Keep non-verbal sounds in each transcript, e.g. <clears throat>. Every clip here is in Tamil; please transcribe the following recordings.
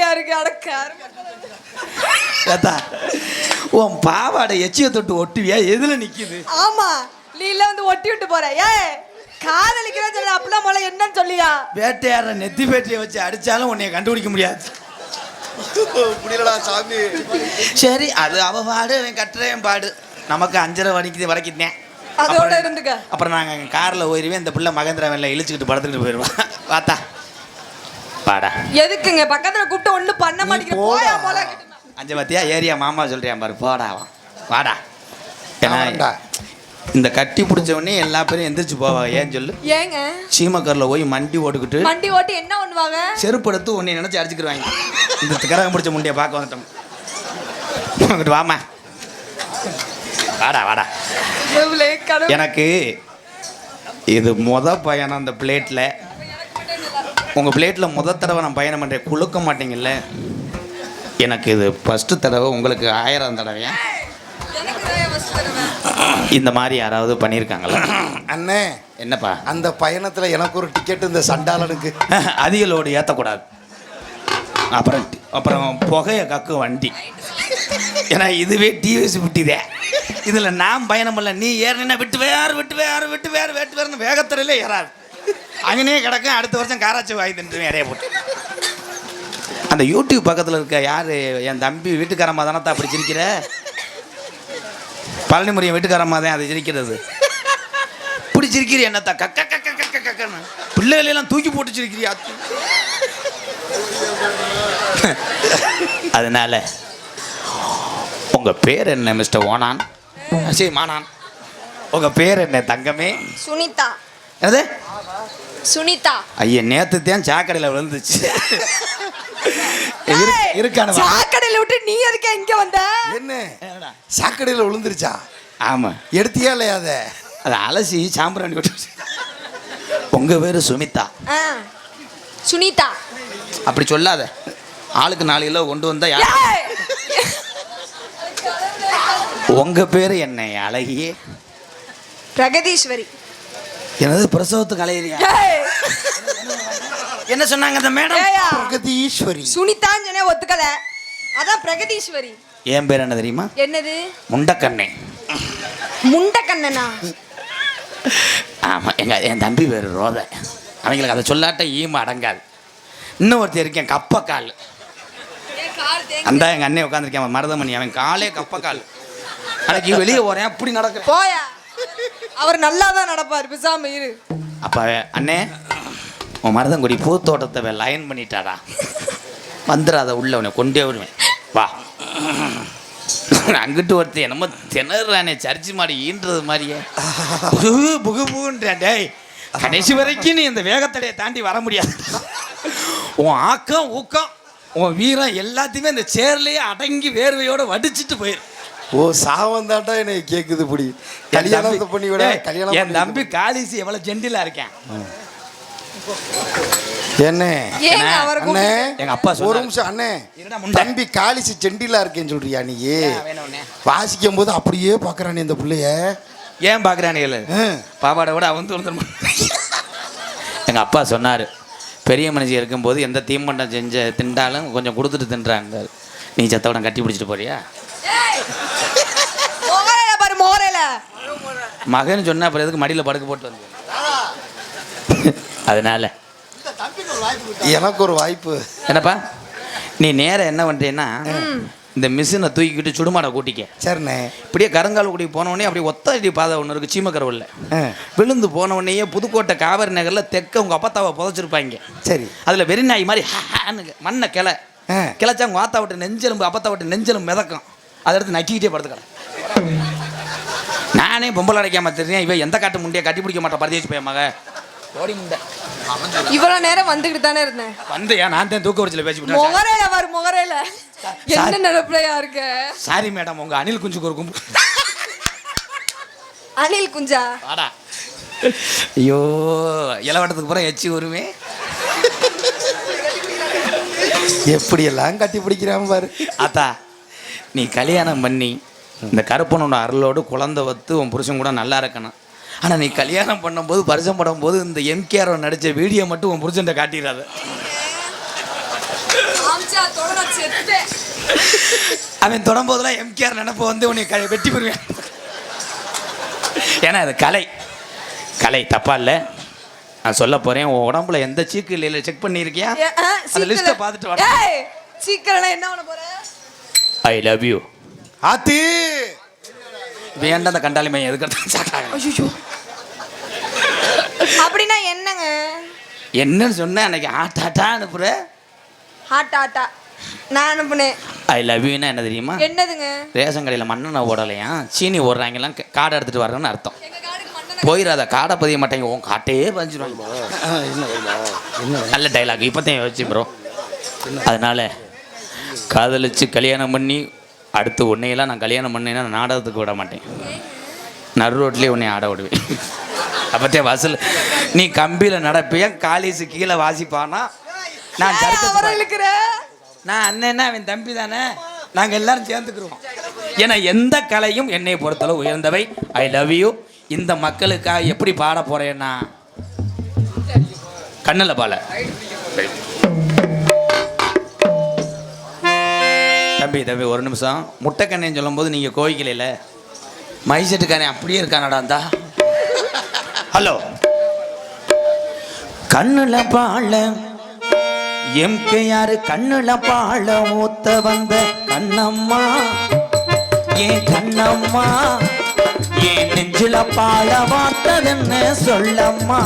வேடிக்கையா இருக்கு அடக்க ஏத்தா உன் பாவாடை எச்சிய தொட்டு ஒட்டுவியா? எதுல நிக்குது? ஆமா நீ இல்ல வந்து ஒட்டி விட்டு போற. ஏ காதலிக்கிறேன்னு சொல்ல அப்படிலாம் முதல்ல என்னன்னு சொல்லியா? வேட்டையாடுற நெத்தி பேட்டியை வச்சு அடிச்சாலும் உன்னைய கண்டுபிடிக்க முடியாது. முடியலடா சாமி. சரி அது அவ பாடு அவன் கட்டுறேன் பாடு. நமக்கு அஞ்சரை மணிக்கு வரைக்கும் அதோட அப்புறம் இருந்துக்க. அப்புறம் நாங்கள் காரில் போயிருவேன் இந்த பிள்ளை மகேந்திரா வேலை இழுச்சுக்கிட்டு படுத்துக்கிட்டு போயிடுவான் பார்த்தா <laughs> பாடா எதுக்குங்க? பக்கத்துல கூப்பிட்டு ஒண்ணும் பண்ண மாட்டேங்கிற போயா போல அஞ்சு பார்த்தியா ஏரியா மாமா சொல்றியான் பாரு போடா. வாடா. ஏன்னா. இந்த கட்டி பிடிச்ச உடனே எல்லா பேரும் எந்திரிச்சு போவாங்க ஏன் சொல்லு. ஏங்க? சீமக்கரில் போய் மண்டி ஓட்டுக்கிட்டு வண்டி ஓட்டி என்ன பண்ணுவாங்க? செருப்பு எடுத்து உன்னை நினைச்சு அடிச்சுக்கிடுவாங்க இந்த கரகம் பிடிச்ச முண்டியை பார்க்க வந்துட்டோம். அங்கிட்டு வாமா வாடா வாடா. எனக்கு இது முத பயணம் அந்த பிளேட்டில் உங்கள் பிளேட்டில் முத தடவை நான் பயணம் பண்ணுறேன் குளுக்க மாட்டீங்கல்ல? எனக்கு இது ஃபஸ்ட்டு தடவை உங்களுக்கு ஆயிரம் தடவையா இந்த மாதிரி யாராவது பண்ணியிருக்காங்களா <clears throat> அண்ணே என்னப்பா? அந்த பயணத்துல எனக்கு ஒரு டிக்கெட் இந்த சண்டாளனுக்கு <laughs> அதிக லோடு ஏற்றக்கூடாது அப்புறம் அப்புறம் புகையை கக்கு வண்டி. ஏன்னா இதுவே டிவிஎஸ் விட்டிதே இதில் நான் பயணம் பண்ணல. நீ ஏறினா விட்டு வேறு விட்டு வேறு விட்டு வேறு வெட்டு வேறுனு வேகத்துறையிலே ஏறாது. அங்கனே கிடக்கும் அடுத்த வருஷம் காராச்சி வாங்கி தின்ட்டு இறைய போட்டு. அந்த யூடியூப் பக்கத்தில் இருக்க யார்? என் தம்பி வீட்டுக்காரம்மா தானே அப்படி சிரிக்கிற? பழனி முறையன் வீட்டுக்காரம்மா தான் அது சிரிக்கிறது. இப்படி சிரிக்கிற என்னத்தா? கக்க கக்க கக்க கக்கன்னு பிள்ளைகளெல்லாம் தூக்கி போட்டு சிரிக்கிறியா? அதனால உங்க பேர் என்ன மிஸ்டர் ஓனான்? சரி மானான். உங்க பேர் என்ன தங்கமே? சுனிதா. என்னது? சுனிதா. ஐயா நேத்து தான் சாக்கடையில் விழுந்துச்சு. இரு- இருக்கானு. சாக்கடையில விட்டு நீ எதுக்கு இங்க வந்த? என்ன? சாக்கடையில் விழுந்துருச்சா? ஆமா. எடுத்தியா இல்லையா அதை? அதை அலசி சாம்பிராணி விட்டு உங்க பேரு சுமிதா சுனிதா. அப்படி சொல்லாத. ஆளுக்கு நாலு கிலோ கொண்டு வந்தா யார்! உங்க பேரு என்ன அழகியே. பிரகதீஸ்வரி. எனது பிரசவத்துக்கு அலையிறியா! என்ன சொன்னாங்க அந்த மேடம்? பிரகதீஸ்வரி. சுனிதான்னு சொன்னே ஒத்துக்கல. அதான் பிரகதீஸ்வரி. என் பேர் என்ன தெரியுமா? என்னது? முண்டக்கண்ணே. முண்டக்கண்ணனா? ஆமா எங்க என் தம்பி பேர் ரோத. அவங்களுக்கு அதை சொல்லாட்ட ஈம அடங்காது. இன்னும் ஒருத்தர் இருக்கேன் கப்பக்கால். அந்த எங்க அண்ணன் உட்காந்துருக்கேன் மருதமணி. அவன் காலே கப்பக்கால். அன்னைக்கு வெளியே போறேன் அப்படி நடக்கிறேன். போயா. அவர் நல்லா தான் நடப்பார். பிசாம இரு. அப்ப அண்ணே உன் மருதங்குடி பூத்தோட்டத்தை லைன் பண்ணிட்டாடா. வந்துடாத உள்ள உன்னை கொண்டே வருவேன் வா. அங்கிட்டு ஒருத்தன் என்னமோ திணறானே சர்ச்சி மாடி ஈன்றது மாதிரியே. புகு புகு புகுன்றேன் டேய். கடைசி வரைக்கும் நீ இந்த வேகத்தடையை தாண்டி வர முடியாது. உன் ஆக்கம் ஊக்கம் உன் வீரம் எல்லாத்தையுமே இந்த சேர்லேயே அடங்கி வேர்வையோட வடிச்சிட்டு போயிரு. ஓ சாவம் தாண்டா என்னை கேக்குது இப்படி கல்யாணத்தை பண்ணி விட கல்யாணம் என் தம்பி காலிசி எவ்வளவு ஜென்டிலா இருக்கேன். என்ன அண்ணே எங்க அப்பா ஒரு. நிமிஷம் அண்ணே. தம்பி காலிசி செண்டிலா இருக்கேன்னு சொல்றியா நீ? வாசிக்கும் போது அப்படியே பாக்குறானே இந்த பிள்ளைய. ஏன் பார்க்குறானுங்கள ஆ. பாவாடை விட அவன் வந்துடும் எங்கள் அப்பா சொன்னார் பெரிய மனுஷன் இருக்கும்போது எந்த தீமண்டம் செஞ்ச திண்டாலும் கொஞ்சம் கொடுத்துட்டு தின்றாங்க. நீ சத்தவடம் கட்டி பிடிச்சிட்டு போறியா மோகரையில பாரு மோகரையில மகன் சொன்னா அப்புறம் எதுக்கு மடியில் படுக்க போட்டு வந்து அதனால. எனக்கு ஒரு வாய்ப்பு. என்னப்பா? நீ நேரம் என்ன பண்ணுறீன்னா இந்த மிஷினை தூக்கிக்கிட்டு சுடுமாடை கூட்டிக்க. சரிண்ணே. இப்படியே கருங்கால் குடி போனவொடனே அப்படியே ஒத்த அடி பாதை ஒன்று இருக்குது சீமக்கரவில் விழுந்து போனவொடனேயே புதுக்கோட்டை காவிரி நகரில் தெக்க உங்கள் அப்பத்தாவை புதைச்சிருப்பாங்க. சரி. அதில் வெறிநாய் மாதிரி ஹான்னு மண்ணை கிளை. கிளச்சா உங்கள் ஆத்தா விட்டு நெஞ்செலும்பு அப்பத்தா விட்டு நெஞ்செலும்பு மிதக்கும். அதை எடுத்து நக்கிக்கிட்டே படுத்துக்கலாம். நானே பொம்பளை அடைக்காம தெரியும்? இவன் எந்த காட்டு முண்டையை கட்டி பிடிக்க மாட்டேன் பரதேசி போய் மக ஓடி முண்டை. இவ்வளவு நேரம் வந்துகிட்டு தானே இருந்தேன். வந்தையா? நான் தான் தூக்க வரிச்சில் பேசிவிட்டேன் மொகரையில பாரு மொகரையில. என்ன நினைப்புலையா இருக்க? சாரி மேடம் உங்கள் அனில் குஞ்சுக்கு ஒரு கும்பு. அனில் குஞ்சா? வாடா. ஐயோ இளவட்டத்துக்கு அப்புறம் எச்சி வருமே எப்படியெல்லாம் கட்டி பிடிக்கிறான் பாரு. அத்தா நீ கல்யாணம் பண்ணி இந்த கருப்பனோட அருளோடு குழந்தை வத்து உன் புருஷன் கூட நல்லா இருக்கணும். ஆனால் நீ கல்யாணம் பண்ணும்போது பரிசம் படும்போது இந்த எம்கேஆர் நடித்த வீடியோ மட்டும் உன் புருஷன்ட்ட காட்டிடாத அவன் தொடம்போதெல்லாம் எம்கேஆர் நினப்பு வந்து உன்னை வெட்டி போடுவேன். ஏன்னா அது கலை. கலை தப்பா இல்லை. நான் சொல்ல போறேன் உன் உடம்புல எந்த சீக்கு இல்லை செக் பண்ணியிருக்கியா? அந்த. லிஸ்ட்டை பார்த்துட்டு வா சீக்கிரம் என்ன பண்ண போற? ஐ லவ் யூ ஆத்தி. வேண்டாம் அந்த கண்டாளி மையம் எதுக்கு அப்படின்னா என்னங்க? என்னன்னு சொன்னேன் அன்னைக்கு ஆட்டாட்டா அனுப்புற. ஹாட்டா ஆட்டா. நான் அனுப்புனேன். ஐ லவ் யூன்னா என்ன தெரியுமா? என்னதுங்க? ரேஷன் கடையில் மண்ணெண்ணெய் ஓடலையா சீனி ஓடுறாங்கலாம் காடை எடுத்துட்டு வர்றேன்னு அர்த்தம். போயிடாத காடை பதிய மாட்டேங்க உன் காட்டையே பதிஞ்சிருவாங்க நல்ல டைலாக் இப்போத்தையும் யோசிச்சு ப்ரோ அதனால காதலிச்சு கல்யாணம் பண்ணி அடுத்து உன்னையெல்லாம் நான் கல்யாணம் பண்ணேன்னா நான் நாடகத்துக்கு விட மாட்டேன். நடு ரோட்லேயே உன்னை ஆட விடுவேன். அப்பத்தே வசூல். நீ கம்பியில் நடப்பியா காலேஜ் கீழே வாசிப்பானா? நான் நான் அண்ணன்னா அவன் தம்பி தானே? நாங்கள் எல்லாரும் சேர்ந்துக்கிறோம் ஏன்னா எந்த கலையும் என்னை பொறுத்தளவு உயர்ந்தவை. ஐ லவ் யூ இந்த மக்களுக்காக எப்படி பாட போறேன்னா? கண்ணில் பால. தம்பி தம்பி ஒரு நிமிஷம். முட்டைக்கண்ணைன்னு சொல்லும்போது நீங்கள் கோவிக்கலையில. மைசெட்டுக்காரன் அப்படியே இருக்கானடாந்தா ஹலோ. கண்ணுல பாழ எம்கேஆர் கண்ணுல பாழ ஊத்த வந்த கண்ணம்மா. ஏன் கண்ணம்மா? ஏன் நெஞ்சில பாழ வார்த்ததுன்னு சொல்லம்மா?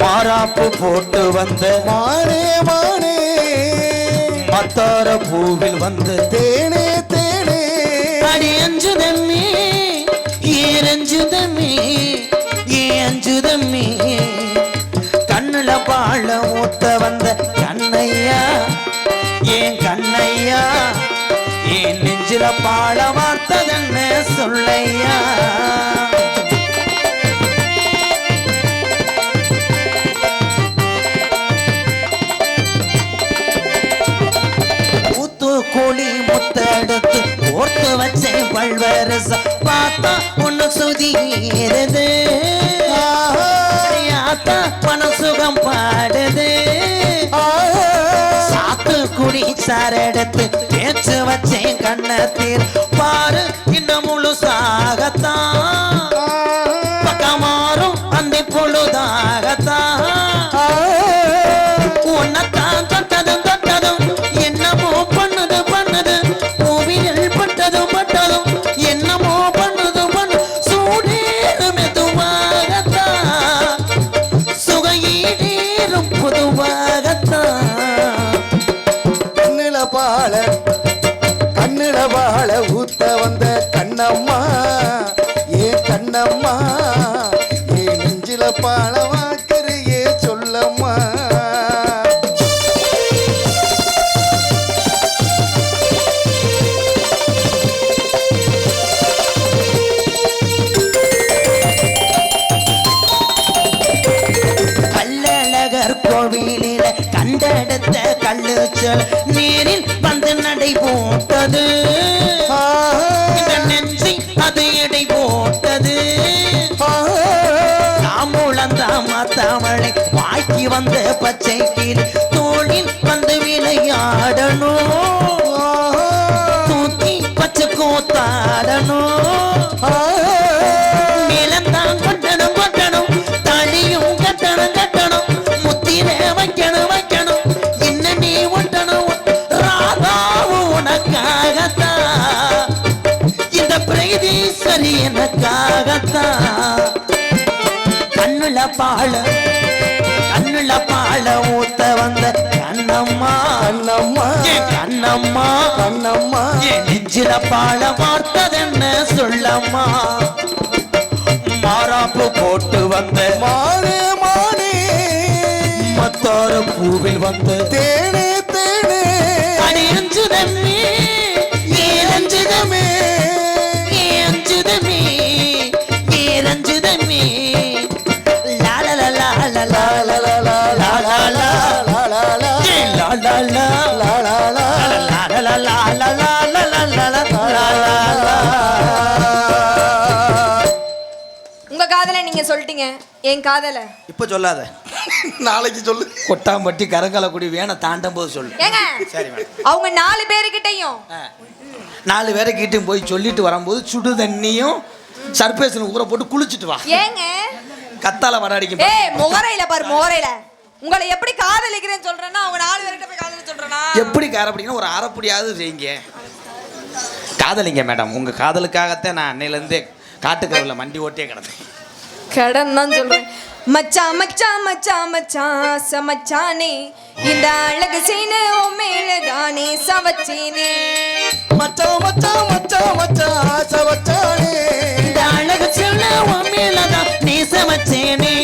மாறாப்பு போட்டு வந்த மானே மானே. பத்தார பூவில் வந்து தேனே தேனே. அடி அஞ்சு தம்மி அஞ்சுதம்மி ஏரஞ்சுதம்மி ஏ அஞ்சு தம்மி கண்ணுல பாழ ஊத்த வந்த கண்ணையா ஏன் கண்ணையா? ஏன் நெஞ்சில பாழ வார்த்ததன்னு சொல்லையா? அவள் வரச பார்த்தா ஒண்ணு சுதியேறது யாத்தா பண சுகம் பாடுது. சாத்து குடி சாரெடுத்து பேச்சு வச்சேன் கண்ணத்தில் பாரு இன்னும் முழு சாகத்தான். பக்கமாறும் அந்த பொழுதாகத்தான் ಪ தாமுழந்தாமா தமிழை வாக்கி வந்த பச்சை கீழ் தோளில் வந்து விளையாடணும். தூக்கி பச்சை கூத்தாடணும். மேலந்தான் கொட்டணும் கொட்டணும். தாலியும் கட்டணும் கட்டணும். முத்திர வைக்கணும் வைக்கணும். என்ன நீ ஒட்டணும்? ராதாவும் உனக்காகத்தான் இந்த பிரகதீஸ்வரி எனக்காகத்தான் கண்ணுல பாழ கண்ணுல பாழ ஊத்த வந்த கண்ணம்மா. கண்ணம்மா. கண்ணம்மா? கண்ணம்மா. நெஞ்சில பாழ வார்த்ததென்ன சொல்லம்மா? மாறாப்பு போட்டு வந்த மானே மானே. மத்தார பூவில் வந்து தேனே தேனே. அணியஞ்சுதம்மி ஏரஞ்சுதமே ஏரஞ்சுதமே ஏரஞ்சுதமே உங்க காது காதலை நீங்க சொல்லிட்டீங்க. என் காதல. இப்போ சொல்லாத. நாளைக்கு சொல்லு. கொட்டாம்பட்டி கரங்காலக்குடி வேணை தாண்டும் போது சொல்லு. ஏங்க சரி அவங்க நாலு பேருக்கிட்டையும். நாலு பேரை கிட்டும் போய் சொல்லிட்டு வரும்போது சுடு தண்ணியும் சர்பேசன் ஊற போட்டு குளிச்சுட்டு வா. ஏங்க கத்தால வர அடிக்கும் ஏய் முகரையில பாரு முகரையில. உங்களை எப்படி காதலிக்கிறேன்னு சொல்றேன்னா அவங்க நாலு பேர்கிட்ட போய் காதலிச்சு சொல்றேனா? எப்படி காரப்படிங்கன்னா ஒரு அரைப்படியாவது செய்யுங்க. காதலிங்க மேடம். உங்க காதலுக்காகத்தான் நான் அன்னையிலேருந்தே காட்டுக்கரவில் மண்டி ஓட்டியே கிடந்தேன். கடன் தான் சொல்றேன் மச்சான் மச்சான் மச்சான் மச்சான். சமச்சானே இந்த அழகு சீனு உன் மேலதானே சவச்சேனே. மச்சான் மச்சான் மச்சான் மச்சான் ஆசை வச்சானே அழகு சின்ன உண்மையிலதான் நீ சமைச்சேனே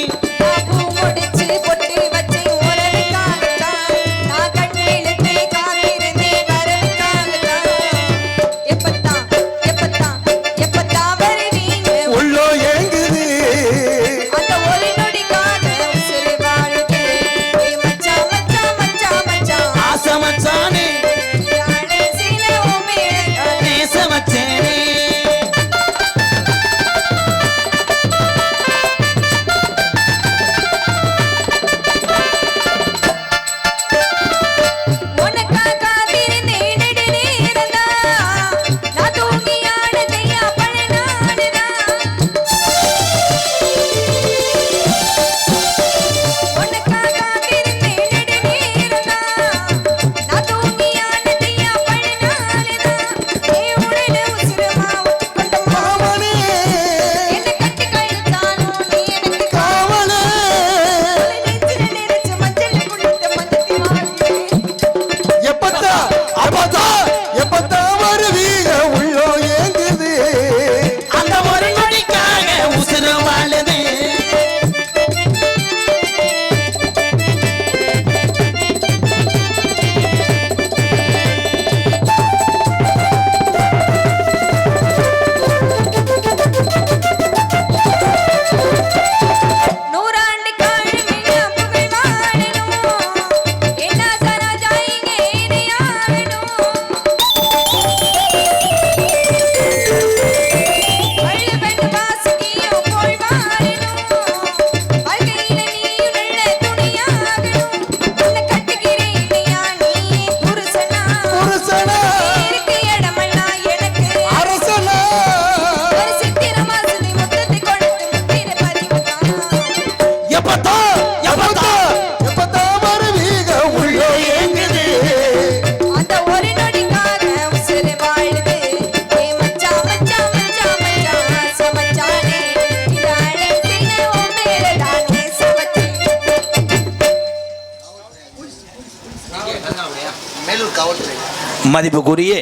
மதிப்புக்குரிய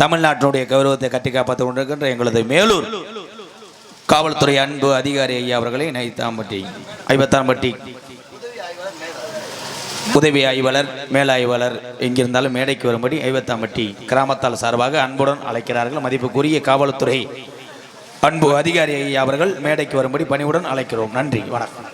தமிழ்நாட்டினுடைய கௌரவத்தை கட்டி காப்பாற்றிக் கொண்டிருக்கின்ற எங்களது மேலூர் காவல்துறை அன்பு அதிகாரி ஐயா அவர்களை நைத்தாம்பட்டி ஐம்பத்தாம்பட்டி உதவி ஆய்வாளர் மேலாய்வாளர் எங்கிருந்தாலும் மேடைக்கு வரும்படி ஐவத்தாம்பட்டி கிராமத்தால் சார்பாக அன்புடன் அழைக்கிறார்கள். மதிப்புக்குரிய காவல்துறை அன்பு அதிகாரி ஐயா அவர்கள் மேடைக்கு வரும்படி பணிவுடன் அழைக்கிறோம். நன்றி. வணக்கம்.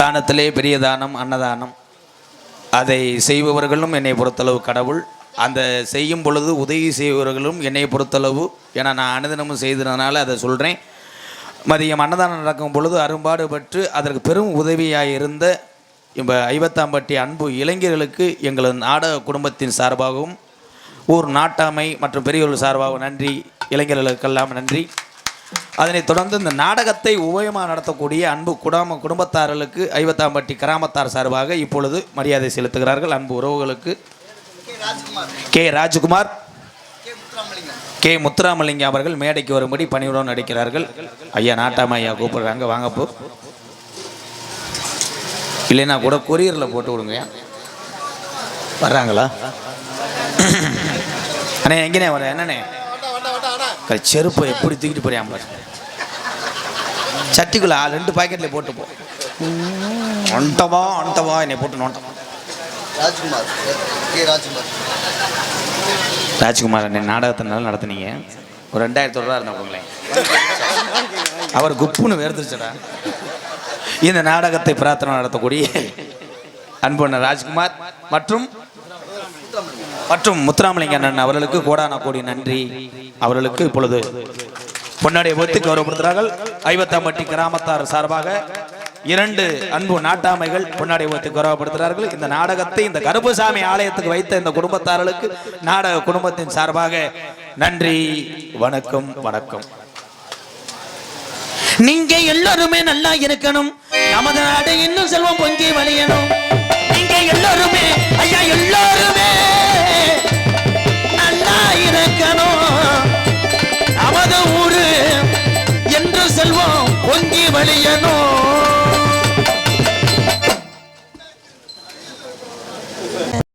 தானத்திலே பெரிய தானம் அன்னதானம். அதை செய்பவர்களும் என்னை பொறுத்தளவு கடவுள். அந்த செய்யும் பொழுது உதவி செய்பவர்களும் என்னை பொறுத்தளவு. ஏன்னா நான் அனுதினமும் செய்ததுனால அதை சொல்கிறேன் மதியம் அன்னதானம் நடக்கும் பொழுது அரும்பாடு பெற்று அதற்கு பெரும் உதவியாக இருந்த இப்போ ஐவத்தாம்பட்டி அன்பு இளைஞர்களுக்கு எங்களது நாடக குடும்பத்தின் சார்பாகவும் ஊர் நாட்டாமை மற்றும் பெரியவர்கள் சார்பாகவும் நன்றி. இளைஞர்களுக்கெல்லாம் நன்றி. அதனைத் தொடர்ந்து இந்த நாடகத்தை உபயமாக நடத்தக்கூடிய அன்பு குடாம குடும்பத்தார்களுக்கு ஐவத்தாம்பட்டி கிராமத்தார் சார்பாக இப்பொழுது மரியாதை செலுத்துகிறார்கள் அன்பு உறவுகளுக்கு. கே ராஜ்குமார் கே முத்துராமலிங்கம் அவர்கள் மேடைக்கு வரும்படி பணியுடன் நடிக்கிறார்கள். ஐயா நாட்டாம ஐயா கூப்பிடுறாங்க. வாங்கப்போ இல்லைன்னா கூட கொரியரில் போட்டு விடுங்க. வர்றாங்களா? அண்ணே எங்கண்ணே வரேன் என்னண்ணே? செருப்பை எப்படி தூக்கிட்டு போறியாம் பாரு சட்டிக்குள்ள ரெண்டு பாக்கெட்ல போட்டு போ. ஒண்டவா ஒண்டவா என்னை போட்டு நோண்டவா ராஜ்குமார் ராஜ்குமார். ராஜ்குமார் அண்ணன் நாடகத்தை நல்லா நடத்துனீங்க. ஒரு ரெண்டாயிரத்தி ரூபா இருந்தா கொடுங்களேன் அவர் குப்புன்னு வேர்த்துருச்சடா. இந்த நாடகத்தை பிரார்த்தனை நடத்தக்கூடிய அன்பண்ண ராஜ்குமார் மற்றும் மற்றும் முத்துராமலிங்க அண்ணன் அவர்களுக்கு கோடான கோடி நன்றி. அவர்களுக்கு இப்பொழுது பொன்னாடியை ஒத்தி கௌரவப்படுத்துகிறார்கள் ஐவத்தாம்பட்டி கிராமத்தார் சார்பாக இரண்டு அன்பு நாட்டாமைகள் பொன்னாடியை வைத்து கௌரவப்படுத்துகிறார்கள் இந்த நாடகத்தை இந்த கருப்புசாமி ஆலயத்துக்கு வைத்த இந்த குடும்பத்தார்களுக்கு நாடக குடும்பத்தின் சார்பாக நன்றி வணக்கம் வணக்கம். நீங்க எல்லாருமே நல்லா இருக்கணும். நமது நாடு இன்னும் செல்வம் பொங்கி வழியணும். நீங்க எல்லாருமே ஐயா எல்லாருமே. இருக்கணும் நமது ஊரு என்று செல்வம் பொங்கி வழியணும்.